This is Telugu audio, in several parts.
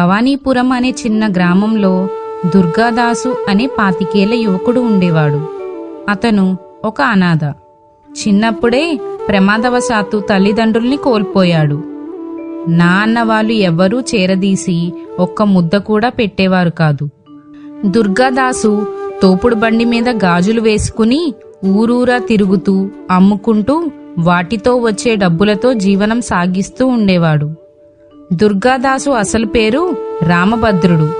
భవానీపురం అనే చిన్న గ్రామంలో దుర్గాదాసు అనే పాతికేళ్ళ యువకుడు ఉండేవాడు. అతను ఒక అనాథ. చిన్నప్పుడే ప్రమాదవశాత్తు తల్లిదండ్రుల్ని కోల్పోయాడు. నాన్న వాళ్ళు ఎవ్వరూ చేరదీసి ఒక్క ముద్ద కూడా పెట్టేవారు కాదు. దుర్గాదాసు తోపుడు బండి మీద గాజులు వేసుకుని ఊరూరా తిరుగుతూ అమ్ముకుంటూ వాటితో వచ్చే డబ్బులతో జీవనం సాగిస్తూ ఉండేవాడు. దుర్గాదాసు అసలు పేరు రామభద్రుడు.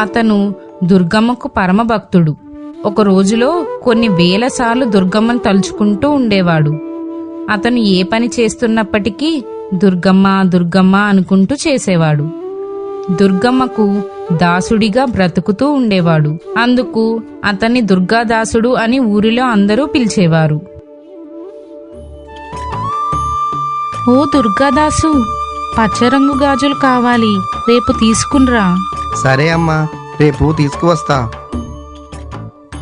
అతను దుర్గమ్మకు పరమభక్తుడు. ఒక రోజులో కొన్ని వేల సార్లు దుర్గమ్మను తలుచుకుంటూ ఉండేవాడు. అతను ఏ పని చేస్తున్నప్పటికీ దుర్గమ్మ దుర్గమ్మ అనుకుంటూ చేసేవాడు. దుర్గమ్మకు దాసుడిగా బ్రతుకుతూ ఉండేవాడు. అందుకు అతన్ని దుర్గాదాసుడు అని ఊరిలో అందరూ పిలిచేవారు. ఓ దుర్గాదాసు పచ్చరంగు గాజులు కావాలి రేపు తీసుకునిరా. సరే అమ్మా రేపు తీసుకువస్తా.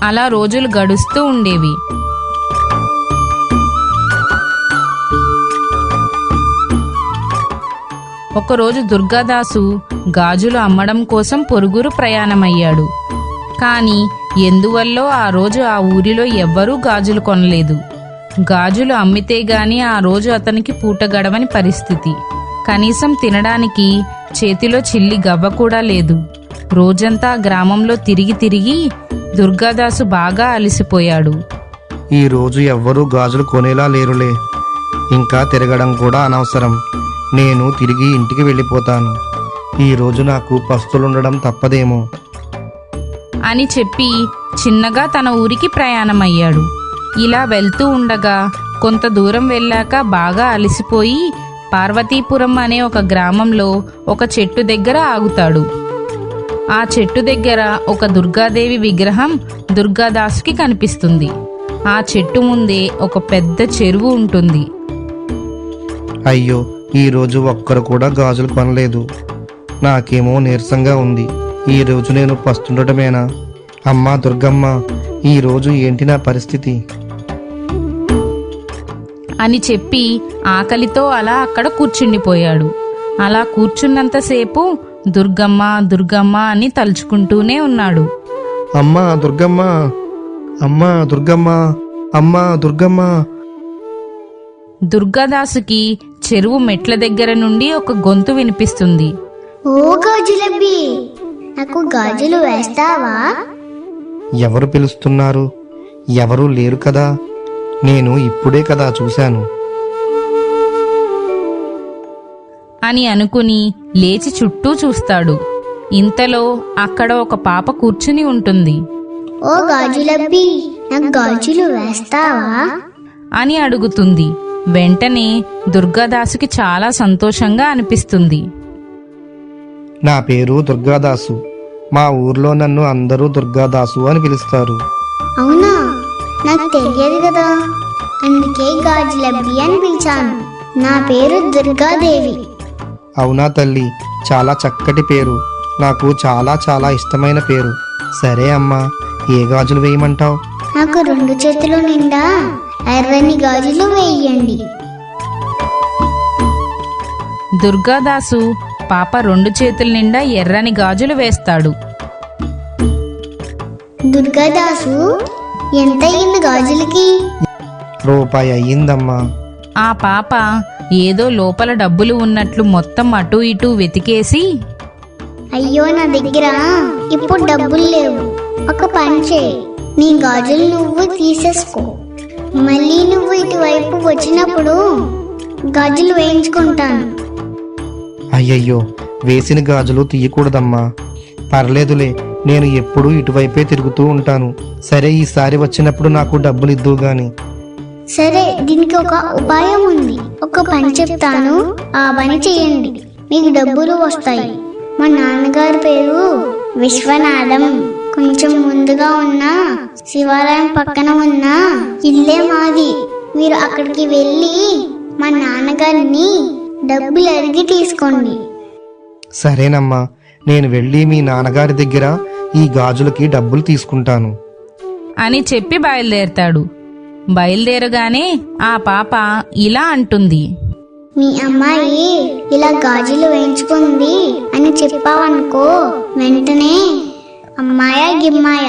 అలా రోజులు గడుస్తూ ఉండేవి. ఒకరోజు దుర్గాదాసు గాజులు అమ్మడం కోసం పొరుగురు ప్రయాణమయ్యాడు. కానీ ఎందువల్లో ఆ రోజు ఆ ఊరిలో ఎవ్వరూ గాజులు కొనలేదు. గాజులు అమ్మితే గాని ఆ రోజు అతనికి పూట గడవని పరిస్థితి. కనీసం తినడానికి చేతిలో చిల్లి గవ్వ కూడా లేదు. రోజంతా గ్రామంలో తిరిగి తిరిగి దుర్గాదాసు బాగా అలసిపోయాడు. ఈ రోజు ఎవ్వరూ గాజులు కొనేలా లేరులే. ఇంకా తిరగడం కూడా అనవసరం. నేను తిరిగి ఇంటికి వెళ్ళిపోతాను. ఈ రోజు నాకు పస్తులుండడం తప్పదేమో. అని చెప్పి చిన్నగా తన ఊరికి ప్రయాణమయ్యాడు. ఇలా వెళ్తూ ఉండగా కొంత దూరం వెళ్ళాక బాగా అలసిపోయి పార్వతీపురం అనే ఒక గ్రామంలో ఒక చెట్టు దగ్గర ఆగుతాడు. ఆ చెట్టు దగ్గర ఒక దుర్గాదేవి విగ్రహం దుర్గాదాసుకి కనిపిస్తుంది. ఆ చెట్టు ముందే ఒక పెద్ద చెరువు ఉంటుంది. అయ్యో ఈరోజు ఒక్కరు కూడా గాజులు కొనలేదు. నాకేమో నీరసంగా ఉంది. ఈ రోజు నేను పస్తుండటమేనా? అమ్మా దుర్గమ్మ ఈ రోజు ఏంటి నా పరిస్థితి? అని చెప్పి ఆకలితో అలా అక్కడ కూర్చుండిపోయాడు. అలా కూర్చున్నంతసేపు దుర్గమ్మ దుర్గమ్మ అని తలుచుకుంటూనే ఉన్నాడు. అమ్మా దుర్గమ్మ అమ్మా దుర్గమ్మ అమ్మా దుర్గమ్మ. దుర్గాదాసుకి చెరువు మెట్ల దగ్గర నుండి ఒక గొంతు వినిపిస్తుంది. ఓ గాజులబ్బి నాకు గాజులు వేస్తావా? ఎవరు పిలుస్తున్నారు? ఎవరూ లేరు కదా? నేను ఇప్పుడే కదా చూశాను. అని అనుకుని లేచి చుట్టూ చూస్తాడు. ఇంతలో అక్కడ ఒక పాప కూర్చుని ఉంటుంది. ఓ గాజులబ్బి నాకు గాజులు వేస్తావా? అని అడుగుతుంది. వెంటనే దుర్గాదాసుకి చాలా సంతోషంగా అనిపిస్తుంది. నా పేరు దుర్గాదాసు. మా ఊర్లో నన్ను అందరూ దుర్గాదాసు అని పిలుస్తారు. అవునా? నాకు తెలియదు కదా. అందుకే గాజులబ్బి అని పిలిచాను. నా పేరు దుర్గాదేవి. అవునా తల్లి చాలా చక్కటి పేరు. నాకు చాలా చాలా ఇష్టమైన పేరు. సరే అమ్మా ఏ గాజులు వేయమంటావు? నాకు రెండు చేతులు నిండా ఎర్రని గాజులు వేయండి. దుర్గాదాసు పాప రెండు చేతుల నిండా ఎర్రని గాజులు వేస్తాడు. దుర్గాదాసు ఎంత అయింది గాజులకి? రూపాయి అయ్యిందమ్మా. ఆ పాప ఏదో లోపల డబ్బులు ఉన్నట్లు మొత్తం అటూ ఇటూ వెతికేసి అయ్యో నా దగ్గర ఇప్పుడు డబ్బులు లేవు. ఒక పని చేయి. నీ గాజులు నువ్వు తీసేసుకో. మళ్ళీ నువ్వు ఇటువైపు వచ్చినప్పుడు గాజులు వేయించుకుంటాను. అయ్యయ్యో వేసిన గాజులు తీయకూడదమ్మా. పర్లేదులే నేను ఎప్పుడూ ఇటువైపే తిరుగుతూ ఉంటాను. సరే ఈసారి వచ్చినప్పుడు నాకు డబ్బులు ఇద్దు గాని. సరే దీనికి ఒక ఉపాయం ఉంది. ఒక పని చెప్తాను. ఆ పని చేయండి. మీకు డబ్బులు వస్తాయి. మా నాన్నగారి పేరు విశ్వనాథం. కొంచెం ముందుగా ఉన్న శివాలయం పక్కన ఉన్న ఇల్లే మాది. మీరు అక్కడికి వెళ్ళి మా నాన్నగారిని డబ్బులు అడిగి తీసుకోండి. సరేనమ్మా. నేను వెళ్ళి మీ నాన్నగారి దగ్గర ఈ గాజులకి డబ్బులు తీసుకుంటాను. అని చెప్పి బయలుదేరతాడు. బయలుదేరగానే ఆ పాప ఇలా అంటుంది. మీ అమ్మాయి ఇలా గాజులు వేయించుకుంది అని చెప్పావనుకో వెంటనే అమ్మాయ గిమ్మాయ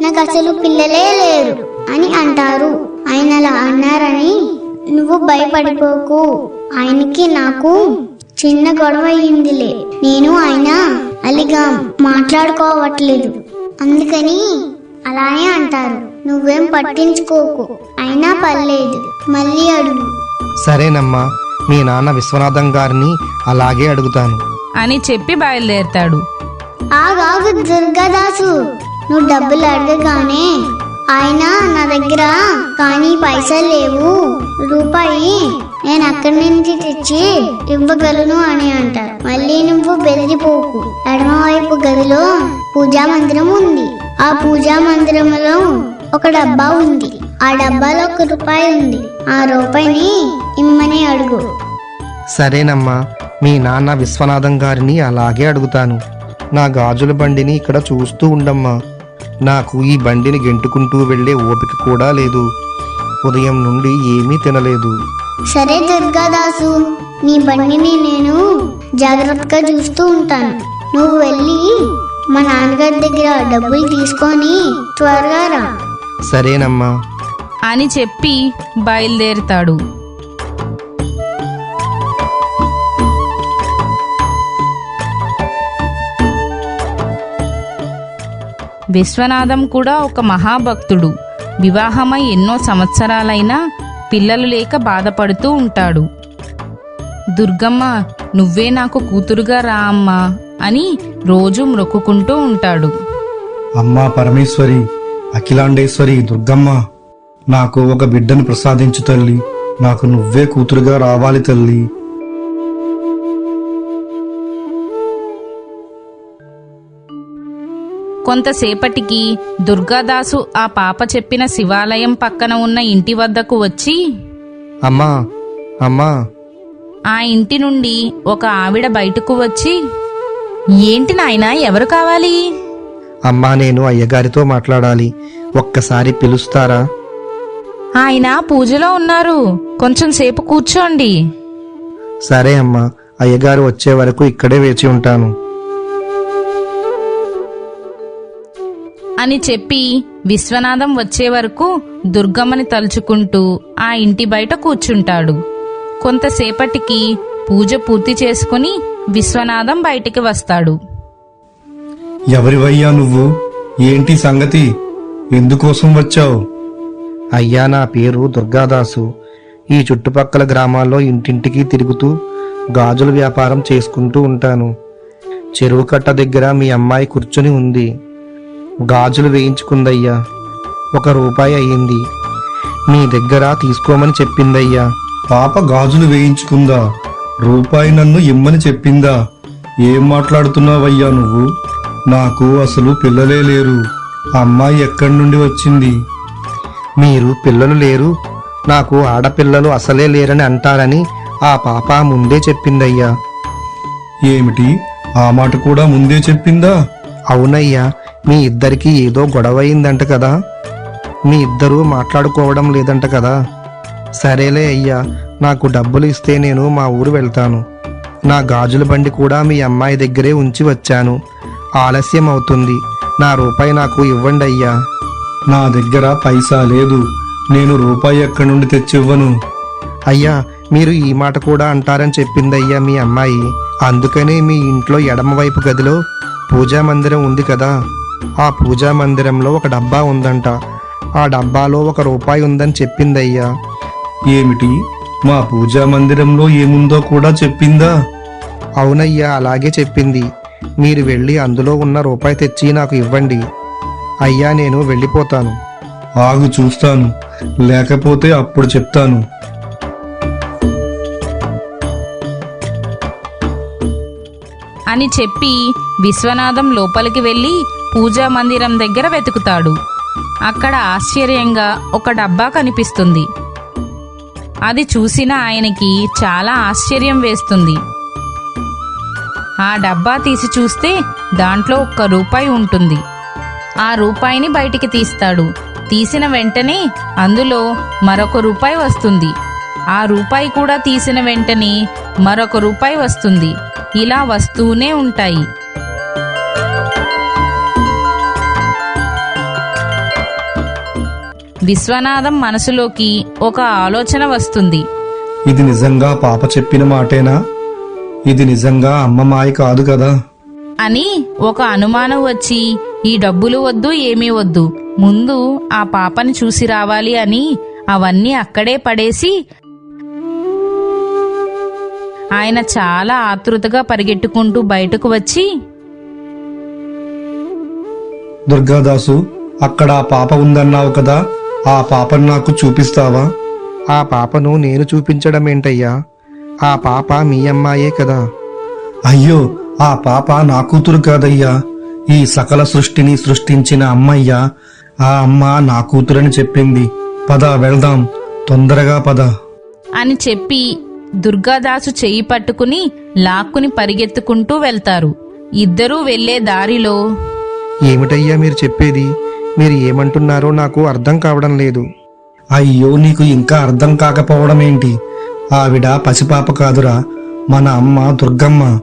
నాకు అసలు పిల్లలే లేరు అని అంటారు. ఆయన అలా అన్నారని నువ్వు భయపడిపోకు ఆయనకి నాకు చిన్న గొడవ అయ్యిందిలే. నేను ఆయన అలిగా మాట్లాడుకోవట్లేదు. అందుకని అలానే అంటారు. నువ్వేం పట్టించుకోకు. అయినా పర్లేదు. మళ్ళీ అడుగు. సరేనమ్మా మీ నాన్న విశ్వనాథం గారిని అలాగే అడుగుతాను. అని చెప్పి బయలుదేరతాడు. ఆగాగు దుర్గాదాసు. నువ్వు డబ్బులు అడగగానే ఆయన నా దగ్గర కానీ పైసలు లేవు. రూపాయి నేను అక్కడి నుంచి తెచ్చి ఇవ్వగలను అని అంటారు. మళ్ళీ నువ్వు బెదిరిపోకు. ఎడమవైపు గదిలో పూజా మందిరం ఉంది. ఆ పూజా మందిరంలో ఒక డబ్బా ఉంది. ఆ డబ్బాలో ఒక రూపాయి ఉంది. ఆ రూపాయిని ఇమ్మని అడుగు. సరేనమ్మా మీ నాన్న విశ్వనాథం గారిని అలాగే అడుగుతాను. నా గాజుల బండిని ఇక్కడ చూస్తూ ఉండమ్మా. నాకు ఈ బండిని గెంటుకుంటూ వెళ్ళే ఓపిక కూడా లేదు. ఉదయం నుండి ఏమీ తినలేదు. సరే దుర్గాదాసు నీ బండిని నేను జాగ్రత్తగా చూస్తూ ఉంటాను. నువ్వు వెళ్ళి మా నాన్నగారి దగ్గర డబ్బులు తీసుకొని త్వరగా రా. సరేనమ్మా. అని చెప్పి బయలుదేరుతాడు. విశ్వనాథం కూడా ఒక మహాభక్తుడు. వివాహమై ఎన్నో సంవత్సరాలైనా పిల్లలు లేక బాధపడుతూ ఉంటాడు. దుర్గమ్మ నువ్వే నాకు కూతురుగా రా అమ్మా అని రోజు మ్రొక్కుకుంటూ ఉంటాడు. అమ్మా పరమేశ్వరి అఖిలాండేశ్వరి దుర్గమ్మ నాకు ఒక బిడ్డను ప్రసాదించు తల్లి. నాకు నువ్వే కూతురుగా రావాలి తల్లి. కొంతసేపటికి దుర్గాదాసు ఆ పాప చెప్పిన శివాలయం పక్కన ఉన్న ఇంటి వద్దకు వచ్చి అమ్మా అమ్మా. ఆ ఇంటి నుండి ఒక ఆవిడ బయటకు వచ్చి ఏంటి నాయనా ఎవరు కావాలి? అమ్మా నేను అయ్యగారితో మాట్లాడాలి. ఒక్కసారి పిలుస్తారా? ఆయన పూజలో ఉన్నారు. కొంచెం సేపు కూర్చోండి. సరే అమ్మా అయ్యగారు వచ్చే వరకు ఇక్కడే వేచి ఉంటాను. అని చెప్పి విశ్వనాథం వచ్చే వరకు దుర్గమ్మని తలుచుకుంటూ ఆ ఇంటి బయట కూర్చుంటాడు. కొంతసేపటికి పూజ పూర్తి చేసుకుని విశ్వనాథం బయటికి వస్తాడు. ఎవరివయ్యా నువ్వు? ఏంటి సంగతి? ఎందుకోసం వచ్చావు? అయ్యా నా పేరు దుర్గాదాసు. ఈ చుట్టుపక్కల గ్రామాల్లో ఇంటింటికి తిరుగుతూ గాజుల వ్యాపారం చేసుకుంటూ ఉంటాను. చెరువు కట్ట దగ్గర మీ అమ్మాయి కూర్చుని ఉంది. గాజులు వేయించుకుందయ్యా. ఒక రూపాయి అయ్యింది. మీ దగ్గర తీసుకోమని చెప్పిందయ్యా. పాప గాజులు వేయించుకుందా? రూపాయి నన్ను ఇమ్మని చెప్పిందా? ఏం మాట్లాడుతున్నావయ్యా నువ్వు? నాకు అసలు పిల్లలే లేరు. అమ్మాయి ఎక్కడి నుండి వచ్చింది? మీరు పిల్లలు లేరు. నాకు ఆడపిల్లలు అసలే లేరని అంటారని ఆ పాప ముందే చెప్పిందయ్యా. ఏమిటి? ఆ మాట కూడా ముందే చెప్పిందా? అవునయ్యా. మీ ఇద్దరికి ఏదో గొడవ అయిందంట కదా. మీ ఇద్దరూ మాట్లాడుకోవడం లేదంట కదా. సరేలే అయ్యా నాకు డబ్బులు ఇస్తే నేను మా ఊరు వెళ్తాను. నా గాజుల బండి కూడా మీ అమ్మాయి దగ్గరే ఉంచి వచ్చాను. ఆలస్యం అవుతుంది. నా రూపాయి నాకు ఇవ్వండి అయ్యా. నా దగ్గర పైసా లేదు. నేను రూపాయి ఎక్కడి నుండి తెచ్చివ్వను? అయ్యా మీరు ఈ మాట కూడా అంటారని చెప్పిందయ్యా మీ అమ్మాయి. అందుకనే మీ ఇంట్లో ఎడమవైపు గదిలో పూజా మందిరం ఉంది కదా. ఆ పూజా మందిరంలో ఒక డబ్బా ఉందంట. ఆ డబ్బాలో ఒక రూపాయి ఉందని చెప్పిందయ్యా. ఏమిటి? మా పూజా మందిరంలో ఏముందో కూడా చెప్పిందా? అవునయ్యా అలాగే చెప్పింది. మీరు వెళ్ళి అందులో ఉన్న రూపాయి తెచ్చి నాకు ఇవ్వండి. అయ్యా నేను వెళ్ళిపోతాను. ఆగు చూస్తాను. లేకపోతే అప్పుడు చెప్తాను. అని చెప్పి విశ్వనాథం లోపలికి వెళ్ళి పూజా మందిరం దగ్గర వెతుకుతాడు. అక్కడ ఆశ్చర్యంగా ఒక డబ్బా కనిపిస్తుంది. అది చూసిన ఆయనకి చాలా ఆశ్చర్యం వేస్తుంది. ఆ డబ్బా తీసి చూస్తే దాంట్లో ఒక్క రూపాయి ఉంటుంది. ఆ రూపాయిని బయటికి తీస్తాడు. తీసిన వెంటనే అందులో మరొక రూపాయి వస్తుంది. ఆ రూపాయి కూడా తీసిన వెంటనే మరొక రూపాయి వస్తుంది. ఇలా వస్తూనే ఉంటాయి. విశ్వనాథం మనసులోకి ఒక ఆలోచన వస్తుంది. ఇది నిజంగా పాప చెప్పిన మాటేనా? ఇది నిజంగా అమ్మ మాయ కాదు కదా? అని ఒక అనుమానం వచ్చి ఈ డబ్బులు వద్దు ఏమీ వద్దు. ముందు ఆ పాపని చూసి రావాలి అని అవన్నీ అక్కడే పడేసి ఆయన చాలా ఆతృతగా పరిగెట్టుకుంటూ బయటకు వచ్చి దుర్గాదాసు అక్కడ ఆ పాప ఉందన్నావు కదా? ఆ పాపను నాకు చూపిస్తావా? ఆ పాపను నేను చూపించడం ఏంటయ్యా ఆ పాప మీ అమ్మాయే కదా. అయ్యో ఆ పాప నా కూతురు కాదయ్యా. ఈ సకల సృష్టిని సృష్టించిన అమ్మయ్య. ఆ అమ్మ నా కూతురని చెప్పింది. పద వెళ్దాం. తొందరగా పద. అని చెప్పి దుర్గాదాసు చెయ్యి పట్టుకుని లాక్కుని పరిగెత్తుకుంటూ వెళ్తారు. ఇద్దరూ వెళ్ళే దారిలో ఏమిటయ్యా మీరు చెప్పేది? మీరు ఏమంటున్నారో నాకు అర్థం కావడం లేదు. అయ్యో నీకు ఇంకా అర్థం కాకపోవడం ఏంటి? ఆవిడ పసిపాప కాదురా మన అమ్మ దుర్గమ్మ.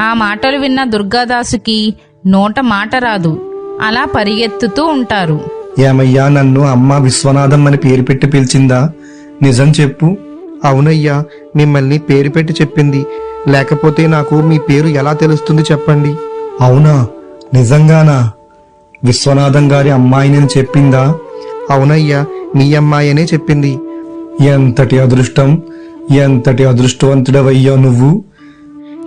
ఆ మాటలు విన్న దుర్గాదాసుకి నోట మాట రాదు. అలా పరిగెత్తుతూ ఉంటారు. ఏమయ్యా నన్ను అమ్మ విశ్వనాథం అని పేరు పెట్టి పిలిచిందా? నిజం చెప్పు. అవునయ్యా మిమ్మల్ని పేరు పెట్టి చెప్పింది. లేకపోతే నాకు మీ పేరు ఎలా తెలుస్తుంది చెప్పండి. అవునా? నిజంగానా? విశ్వనాథం గారి అమ్మాయిని చెప్పిందా? అవునయ్యా మీ అమ్మాయనే చెప్పింది. ఎంతటి అదృష్టం ఎంతటి అదృష్టవంతుడవయ్యా నువ్వు?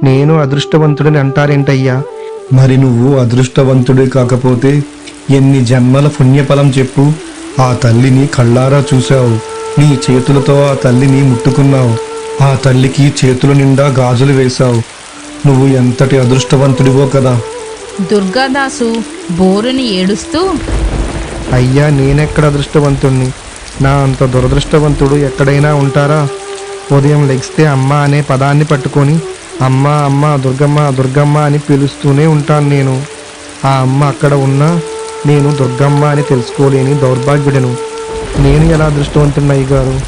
నేను అదృష్టవంతుడిని అంటారేంటయ్యా? మరి నువ్వు అదృష్టవంతుడే కాకపోతే ఎన్ని జన్మల పుణ్యఫలం చెప్పు. ఆ తల్లిని కళ్ళారా చూశావు. నీ చేతులతో ఆ తల్లిని ముట్టుకున్నావు. ఆ తల్లికి చేతుల నిండా గాజులు వేశావు. నువ్వు ఎంతటి అదృష్టవంతుడివో కదా. దుర్గాదాసు బోరుని ఏడుస్తూ అయ్యా నేనెక్కడ అదృష్టవంతుణ్ణి? నా అంత దురదృష్టవంతుడు ఎక్కడైనా ఉంటారా? ఉదయం లెగిస్తే అమ్మ అనే పదాన్ని పట్టుకొని అమ్మ అమ్మ దుర్గమ్మ దుర్గమ్మ అని పిలుస్తూనే ఉంటాను నేను. ఆ అమ్మ అక్కడ ఉన్నా నేను దుర్గమ్మ అని తెలుసుకోలేని దౌర్భాగ్యుడను. నేను ఎలా అదృష్టవంతున్నయ్య గారు?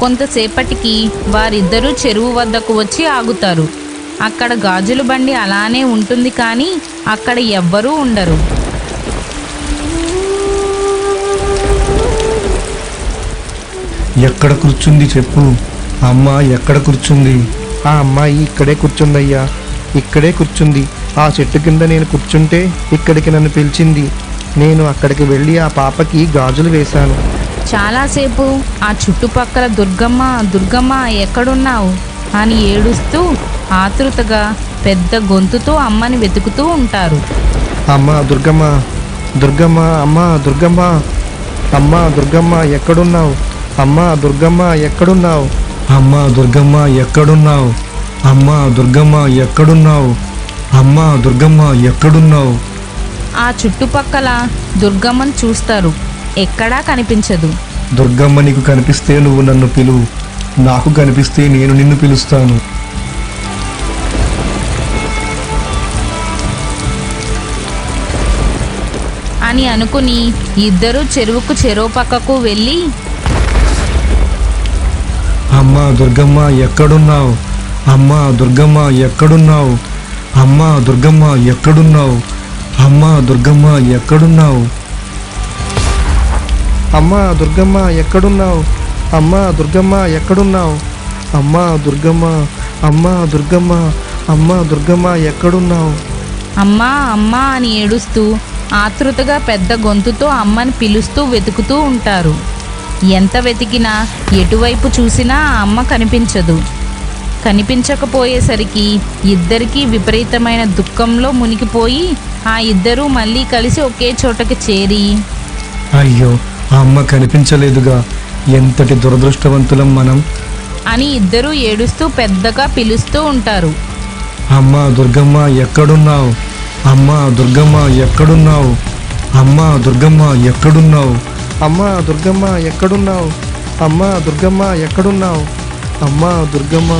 కొంతసేపటికి వారిద్దరూ చెరువు వద్దకు వచ్చి ఆగుతారు. అక్కడ గాజుల బండి అలానే ఉంటుంది కానీ అక్కడ ఎవ్వరూ ఉండరు. ఎక్కడ కూర్చుంది చెప్పు. అమ్మ ఎక్కడ కూర్చుంది? ఆ అమ్మాయి ఇక్కడే కూర్చుందయ్యా. ఇక్కడే కూర్చుంది. ఆ చెట్టు కింద నేను కూర్చుంటే ఇక్కడికి నన్ను పిలిచింది. నేను అక్కడికి వెళ్ళి ఆ పాపకి గాజులు వేశాను. చాలాసేపు ఆ చుట్టుపక్కల దుర్గమ్మ దుర్గమ్మ ఎక్కడున్నావు? అని ఏడుస్తూ ఆతృతగా పెద్ద గొంతుతో అమ్మని వెతుకుతూ ఉంటారు. అమ్మ దుర్గమ్మ దుర్గమ్మ అమ్మ దుర్గమ్మ అమ్మ దుర్గమ్మ ఎక్కడున్నావు? అమ్మ దుర్గమ్మ ఎక్కడున్నావు? అమ్మ దుర్గమ్మ ఎక్కడున్నావు? అమ్మ దుర్గమ్మ ఎక్కడున్నావు? అమ్మ దుర్గమ్మ ఎక్కడున్నావు? ఆ చుట్టుపక్కల దుర్గమ్మను చూస్తారు. ఎక్కడా కనిపించదు. దుర్గమ్మ నీకు కనిపిస్తే నువ్వు నన్ను పిలువు. నాకు కనిపిస్తే నేను నిన్ను పిలుస్తాను. అని అనుకుని ఇద్దరూ చెరువుకు చెరువు పక్కకు వెళ్ళి అమ్మ దుర్గమ్మ ఎక్కడున్నావు? అమ్మ దుర్గమ్మ ఎక్కడున్నావు? అమ్మ దుర్గమ్మ ఎక్కడున్నావు? అమ్మ దుర్గమ్మ ఎక్కడున్నావు? అమ్మ దుర్గమ్మ ఎక్కడున్నావు? అమ్మ దుర్గమ్మ ఎక్కడున్నావు? అమ్మ దుర్గమ్మ అమ్మ దుర్గమ్మ అమ్మ దుర్గమ్మ ఎక్కడున్నావు? అమ్మా అమ్మా అని ఏడుస్తూ ఆతృతగా పెద్ద గొంతుతో అమ్మని పిలుస్తూ వెతుకుతూ ఉంటారు. ఎంత వెతికినా ఎటువైపు చూసినా ఆ అమ్మ కనిపించదు. కనిపించకపోయేసరికి ఇద్దరికీ విపరీతమైన దుఃఖంలో మునిగిపోయి ఆ ఇద్దరూ మళ్ళీ కలిసి ఒకే చోటకి చేరి. అయ్యో ఆ అమ్మ కనిపించలేదుగా. ఎంతటి దురదృష్టవంతులం మనం. అని ఇద్దరూ ఏడుస్తూ పెద్దగా పిలుస్తూ ఉంటారు. అమ్మ దుర్గమ్మ ఎక్కడున్నావు? అమ్మ దుర్గమ్మ ఎక్కడున్నావు? అమ్మ దుర్గమ్మ ఎక్కడున్నావు? అమ్మ దుర్గమ్మ ఎక్కడున్నావు? అమ్మ దుర్గమ్మ ఎక్కడున్నావు? అమ్మ దుర్గమ్మ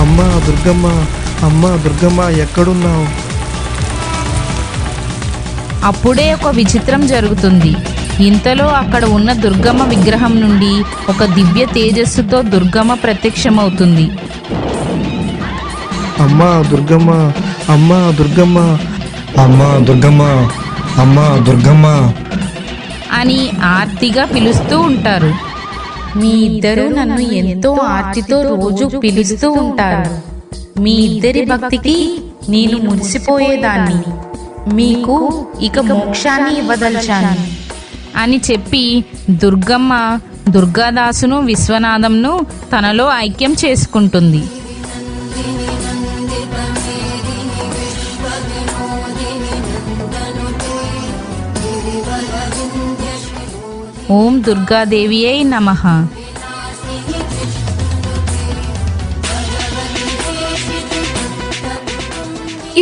అమ్మ దుర్గమ్మ అమ్మ దుర్గమ్మ ఎక్కడున్నావు? అప్పుడే ఒక విచిత్రం జరుగుతుంది. ఇంతలో అక్కడ ఉన్న దుర్గమ్మ విగ్రహం నుండి ఒక దివ్య తేజస్సుతో దుర్గమ్మ ప్రత్యక్షమవుతుంది. అమ్మా దుర్గమ్మ అమ్మా దుర్గమ్మ అమ్మా దుర్గమ్మ అమ్మా దుర్గమ్మ. అని ఆర్తిగా పిలుస్తూ ఉంటారు. మీ ఇద్దరు నన్ను ఎంతో ఆర్తితో రోజు పిలుస్తూ ఉంటారు. మీ ఇద్దరి భక్తికి నేను మురిసిపోయేదాన్ని. మీకు ఇక మోక్షాన్ని ఇవ్వదలిచాను. అని చెప్పి దుర్గమ్మ దుర్గాదాసును విశ్వనాథంను తనలో ఐక్యం చేసుకుంటుంది. ఓం దుర్గాదేవియే నమ.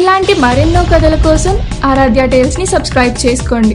ఇలాంటి మరెన్నో కథల కోసం ఆరాధ్య టేల్స్ని సబ్స్క్రైబ్ చేసుకోండి.